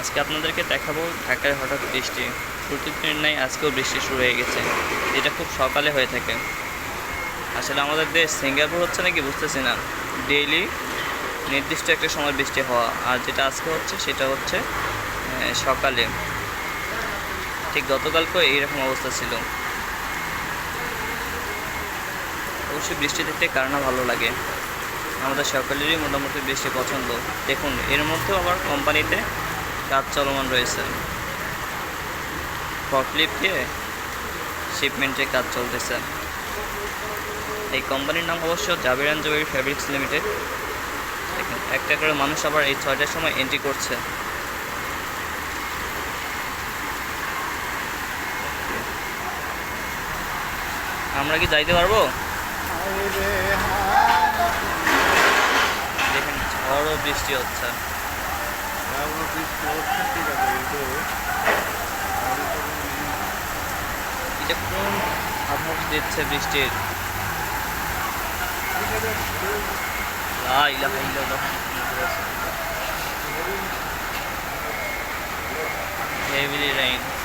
আজকে আপনাদেরকে দেখাবো ঢাকায় হঠাৎ বৃষ্টি। প্রতিদিনের নাই, আজকেও বৃষ্টি শুরু হয়ে গেছে। এটা খুব সকালে হয়ে থাকে। আসলে আমাদের দেশ সিঙ্গাপুর হচ্ছে নাকি বুঝতেছি না। ডেইলি নির্দিষ্ট একটা সময় বৃষ্টি হওয়া, আর যেটা আজকে হচ্ছে, সেটা হচ্ছে সকালে। ঠিক গতকালকেও এইরকম অবস্থা ছিল। অবশ্যই বৃষ্টি দেখতে কার না ভালো লাগে। আমাদের সকলেরই মোটামুটি বৃষ্টি পছন্দ। দেখুন, এর মধ্যেও আবার কোম্পানিতে কাজ চলমান রয়েছে। ফকলিফট দিয়ে শিপমেন্টের কাজ চলতেছে। এই কোম্পানির নাম অবশ্য Jabir and Jabir fabrics limited দেখুন একটা করে মানুষ আবার এই ছয়টার সময় এন্ট্রি করছে। আমরা কি যাইতে পারব? দেখেন ঝড় বৃষ্টি হচ্ছে। কোন আবহাওয়া দিচ্ছে বৃষ্টির লা ইলাহা ইল্লাল্লাহ heavily rain.